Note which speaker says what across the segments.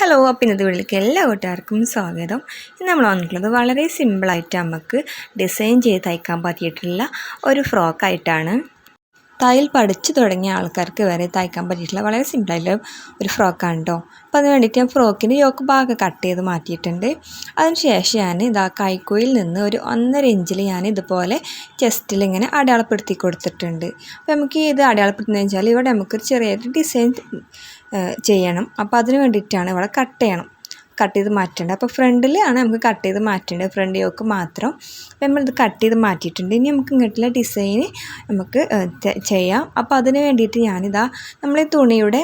Speaker 1: Hello അപ്പം ഇന്നത്തെ വീട്ടിലേക്ക് എല്ലാ കൂട്ടുകാർക്കും സ്വാഗതം. ഇന്ന് നമ്മൾ വന്നിട്ടുള്ളത് വളരെ സിമ്പിളായിട്ട് നമുക്ക് ഡിസൈൻ ചെയ്ത് തയ്ക്കാൻ പറ്റിയിട്ടുള്ള ഒരു ഫ്രോക്കായിട്ടാണ് തയ്യൽ പഠിച്ചു തുടങ്ങിയ ആൾക്കാർക്ക് വരെ തയ്ക്കാൻ പറ്റിയിട്ടുള്ള വളരെ സിമ്പിളായിട്ടുള്ള ഒരു ഫ്രോക്കാണ് കേട്ടോ അപ്പോൾ അതിന് വേണ്ടിയിട്ട് ഞാൻ ഫ്രോക്കിന്റെ യോക്ക് ഭാഗം കട്ട് ചെയ്ത് മാറ്റിയിട്ടുണ്ട്. അതിന് ശേഷം ഞാൻ ഇതാ കൈക്കോയിൽ നിന്ന് ഒരു ഒന്നര ഇഞ്ചിൽ ഞാൻ ഇതുപോലെ ചെസ്റ്റിൽ ഇങ്ങനെ അടയാളപ്പെടുത്തി കൊടുത്തിട്ടുണ്ട്. അപ്പോൾ നമുക്ക് ഇത് അടയാളപ്പെടുത്തുന്നത് വെച്ചാൽ ഇവിടെ നമുക്കൊരു ചെറിയൊരു ഡിസൈൻ ചെയ്യണം. അപ്പോൾ അതിന് വേണ്ടിയിട്ടാണ് ഇവിടെ കട്ട് ചെയ്യണം. കട്ട് ചെയ്ത് മാറ്റേണ്ടത്. അപ്പോൾ ഫ്രണ്ടിലാണ് നമുക്ക് കട്ട് ചെയ്ത് മാറ്റേണ്ടത്. ഫ്രണ്ട് യോക്ക് മാത്രം. അപ്പോൾ നമ്മളിത് കട്ട് ചെയ്ത് മാറ്റിയിട്ടുണ്ട്. ഇനി നമുക്ക് ഇങ്ങോട്ടുള്ള ഡിസൈന് നമുക്ക് ചെയ്യാം. അപ്പോൾ അതിന് വേണ്ടിയിട്ട് ഞാനിതാ നമ്മൾ ഈ തുണിയുടെ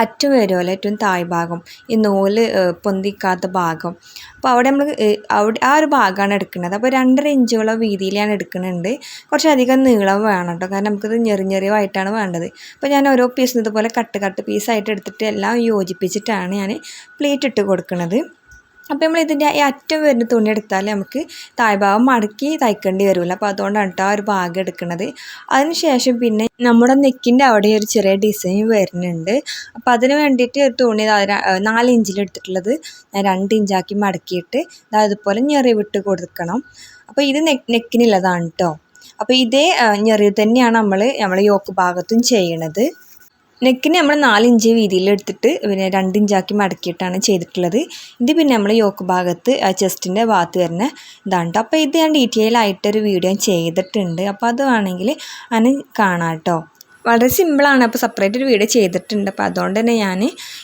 Speaker 1: അറ്റം ഏറ്റവും താഴ് ഭാഗം ഈ നൂൽ പൊന്തിക്കാത്ത ഭാഗം. അപ്പോൾ അവിടെ നമ്മൾ അവിടെ ആ ഒരു ഭാഗമാണ് എടുക്കുന്നത്. അപ്പോൾ രണ്ടര ഇഞ്ചുള്ള വീതിയിലാണ് എടുക്കുന്നുണ്ട്. കുറച്ചധികം നീളം വേണം കേട്ടോ. കാരണം നമുക്കിത് ഞെറിഞ്ഞെറിവായിട്ടാണ് വേണ്ടത്. അപ്പോൾ ഞാൻ ഓരോ പീസിന് ഇതുപോലെ കട്ട് കട്ട് പീസായിട്ട് എടുത്തിട്ട് എല്ലാം യോജിപ്പിച്ചിട്ടാണ് ഞാൻ പ്ലേറ്റ് ഇട്ട് കൊടുക്കുന്നത്. അപ്പോൾ നമ്മൾ ഇതിന്റെ ഈ അറ്റം വരുന്ന തുണി എടുത്താൽ നമുക്ക് താഴ്ഭാഗം മടക്കി തയ്ക്കേണ്ടി വരുമല്ലോ അപ്പോൾ അതുകൊണ്ടാണ് കേട്ടോ ആ ഒരു ഭാഗം എടുക്കുന്നത് അതിനുശേഷം പിന്നെ നമ്മുടെ നെക്കിന്റെ അവിടെ ഒരു ചെറിയ ഡിസൈൻ വരുന്നുണ്ട്. അപ്പോൾ അതിന് വേണ്ടിയിട്ട് ഒരു തുണി നാല് ഇഞ്ചിൽ എടുത്തിട്ടുള്ളത്. ഞാൻ രണ്ട് ഇഞ്ചാക്കി മടക്കിയിട്ട് അതുപോലെ ഞെറി വിട്ട് കൊടുക്കണം. അപ്പോൾ ഇത് നെക്ക് നെക്കിനുള്ളതാണ് കേട്ടോ അപ്പോൾ ഇതേ ഞെറി തന്നെയാണ് നമ്മൾ നമ്മൾ യോക്ക് ഭാഗത്തും ചെയ്യണത്. നെക്കിന് നമ്മൾ നാലിഞ്ച് വീതിയിൽ എടുത്തിട്ട് പിന്നെ രണ്ടിഞ്ചാക്കി മടക്കിയിട്ടാണ് ചെയ്തിട്ടുള്ളത്. ഇത് പിന്നെ നമ്മൾ യോക്ക് ഭാഗത്ത് ചെസ്റ്റിന്റെ ഭാഗത്ത് വരുന്ന ഇതാണ് അപ്പോൾ ഇത് ഞാൻ ഡീറ്റെയിൽ ആയിട്ടൊരു വീഡിയോ ചെയ്തിട്ടുണ്ട്. അപ്പോൾ അത് വേണമെങ്കിൽ അതിന് കാണാം കേട്ടോ വളരെ സിമ്പിളാണ് അപ്പോൾ സെപ്പറേറ്റ് ഒരു വീഡിയോ ചെയ്തിട്ടുണ്ട്. അപ്പോൾ അതുകൊണ്ട് തന്നെ ഞാൻ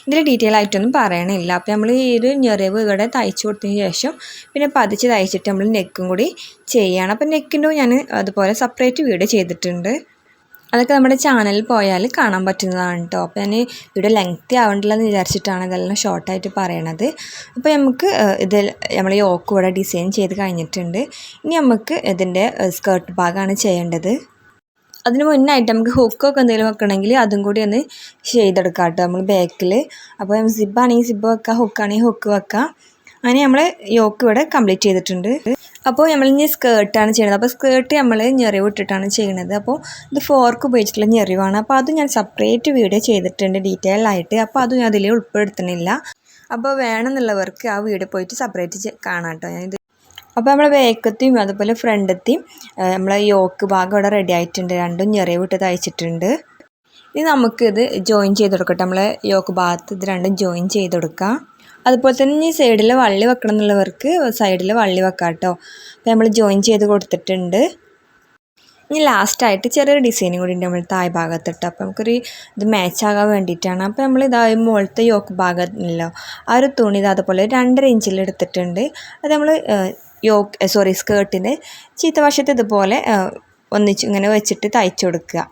Speaker 1: ഇതിൽ ഡീറ്റെയിൽ ആയിട്ടൊന്നും പറയണില്ല. അപ്പോൾ നമ്മൾ ഈ ഒരു ഞെറിവ് ഇവിടെ തയ്ച്ചു കൊടുത്തതിന് ശേഷം പിന്നെ പതിച്ച് തയ്ച്ചിട്ട് നമ്മൾ നെക്കും കൂടി ചെയ്യുകയാണ് അപ്പോൾ നെക്കിന്റെ ഞാൻ അതുപോലെ സെപ്പറേറ്റ് വീഡിയോ ചെയ്തിട്ടുണ്ട്. അതൊക്കെ നമ്മുടെ ചാനലിൽ പോയാൽ കാണാൻ പറ്റുന്നതാണ് കേട്ടോ അപ്പോൾ ഞാൻ ലെങ്ത്തി ലെങ്തി ആവണ്ടില്ലെന്ന് വിചാരിച്ചിട്ടാണ് ഇതെല്ലാം ഷോർട്ടായിട്ട് പറയണത്. അപ്പോൾ നമുക്ക് ഇത് നമ്മൾ ഈ ഓക്ക് ഇവിടെ ഡിസൈൻ ചെയ്ത് കഴിഞ്ഞിട്ടുണ്ട്. ഇനി നമുക്ക് ഇതിന്റെ സ്കേർട്ട് ഭാഗമാണ് ചെയ്യേണ്ടത്. അതിന് മുന്നായിട്ട് നമുക്ക് ഹുക്കൊക്കെ എന്തെങ്കിലും വെക്കണമെങ്കിൽ അതും കൂടി ഒന്ന് ചെയ്തെടുക്കാം കേട്ടോ നമ്മൾ ബാക്കിൽ അപ്പോൾ സിബ്ബാണെങ്കിൽ സിബ് വെക്കാം ഹുക്കാണെങ്കിൽ ഹുക്ക് വെക്കാം. അങ്ങനെ നമ്മൾ യോക്ക് ഇവിടെ കംപ്ലീറ്റ് ചെയ്തിട്ടുണ്ട്. അപ്പോൾ നമ്മൾ ഇനി സ്കേർട്ടാണ് ചെയ്യുന്നത്. അപ്പോൾ സ്കേർട്ട് നമ്മൾ ഞെറിവ് ഇട്ടിട്ടാണ് ചെയ്യുന്നത്. അപ്പോൾ ഇത് ഫോർക്ക് ഉപയോഗിച്ചിട്ടുള്ള ഞെറിവാണ്. അപ്പോൾ അത് ഞാൻ സെപ്പറേറ്റ് വീഡിയോ ചെയ്തിട്ടുണ്ട് ഡീറ്റെയിൽ ആയിട്ട്. അപ്പോൾ അത് ഞാൻ അതിൽ ഉൾപ്പെടുത്തുന്നില്ല. അപ്പോൾ വേണമെന്നുള്ളവർക്ക് ആ വീഡിയോ പോയിട്ട് സെപ്പറേറ്റ് കാണാം കേട്ടോ. ഞാനിത് അപ്പോൾ നമ്മൾ വേക്കത്തെയും അതുപോലെ ഫ്രണ്ടത്തെയും നമ്മളെ യോക്ക് ഭാഗം ഇവിടെ റെഡി ആയിട്ടുണ്ട്. രണ്ടും ഞെറിവ് ഇട്ട് തയ്ച്ചിട്ടുണ്ട് ഇനി നമുക്കിത് ജോയിൻ ചെയ്ത് കൊടുക്കട്ടെ. നമ്മളെ യോക്ക് ഭാഗത്ത് ഇത് രണ്ടും ജോയിൻ ചെയ്ത് കൊടുക്കാം. അതുപോലെ തന്നെ ഈ സൈഡിൽ വള്ളി വെക്കണം എന്നുള്ളവർക്ക് സൈഡിൽ വള്ളി വെക്കാം കേട്ടോ അപ്പോൾ നമ്മൾ ജോയിൻ ചെയ്ത് കൊടുത്തിട്ടുണ്ട്. ഇനി ലാസ്റ്റായിട്ട് ചെറിയൊരു ഡിസൈനും കൂടി ഉണ്ട് നമ്മൾ താഴ് ഭാഗത്തിട്ട്. അപ്പോൾ നമുക്കൊരു ഇത് മാച്ച് ആകാൻ വേണ്ടിയിട്ടാണ്. അപ്പോൾ നമ്മൾ ഇതാ മുകളിലത്തെ യോക്ക് ഭാഗത്തിലല്ലോ ആ ഒരു തുണി ഇത് അതുപോലെ രണ്ടര ഇഞ്ചിൽ എടുത്തിട്ടുണ്ട്. അത് നമ്മൾ യോക്ക് സോറി സ്കേർട്ടിന്റെ ചീത്ത വശത്ത് ഇതുപോലെ ഒന്നിച്ച് ഇങ്ങനെ വെച്ചിട്ട് തയ്ച്ചു കൊടുക്കുക.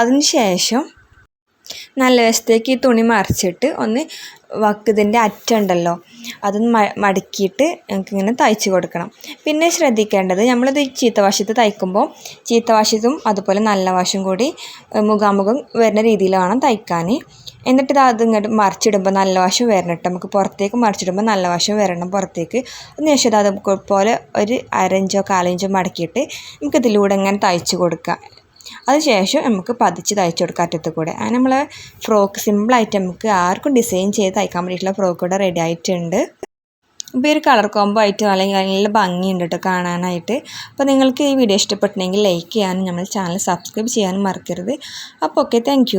Speaker 1: അതിന് ശേഷം നല്ല വശത്തേക്ക് ഈ തുണി മറിച്ചിട്ട് ഒന്ന് വക്കതിന്റെ അറ്റുണ്ടല്ലോ. അതൊന്ന് മടക്കിയിട്ട് നമുക്കിങ്ങനെ തയ്ച്ച് കൊടുക്കണം. പിന്നെ ശ്രദ്ധിക്കേണ്ടത് നമ്മളിത് ചീത്ത വശത്ത് തയ്ക്കുമ്പോൾ ചീത്ത വശത്തും അതുപോലെ നല്ല വശം കൂടി മുഖാമുഖം വരുന്ന രീതിയിൽ വേണം തയ്ക്കാൻ എന്നിട്ട് ഇത് അത് ഇങ്ങോട്ട് മറിച്ചിടുമ്പോൾ നല്ല വശം വരണം കേട്ടോ നമുക്ക് പുറത്തേക്ക് മറിച്ചിടുമ്പോൾ നല്ല വശം വരണം പുറത്തേക്ക്. അതിനുശേഷം അത് അതുപോലെ ഒരു അരഞ്ചോ കാലഞ്ചോ മടക്കിയിട്ട് നമുക്കിതിലൂടെ ഇങ്ങനെ തയ്ച്ച് കൊടുക്കാം അതിനുശേഷം നമുക്ക് പതിച്ച് തയ്ച്ചു കൊടുക്കാം അറ്റത്ത് കൂടെ അങ്ങനെ നമ്മൾ ഫ്രോക്ക് സിമ്പിളായിട്ട് നമുക്ക് ആർക്കും ഡിസൈൻ ചെയ്ത് തയ്ക്കാൻ വേണ്ടിയിട്ടുള്ള ഫ്രോക്ക് കൂടെ റെഡി ആയിട്ടുണ്ട്. ഇപ്പോൾ ഒരു കളർ കോംബോ ആയിട്ട് അല്ലെങ്കിൽ നല്ല ഭംഗിയുണ്ട് കേട്ടോ കാണാനായിട്ട്. അപ്പോൾ നിങ്ങൾക്ക് ഈ വീഡിയോ ഇഷ്ടപ്പെട്ടിട്ടുണ്ടെങ്കിൽ ലൈക്ക് ചെയ്യാനും നമ്മൾ ചാനൽ സബ്സ്ക്രൈബ് ചെയ്യാനും മറക്കരുത്. അപ്പോൾ ഓക്കെ താങ്ക്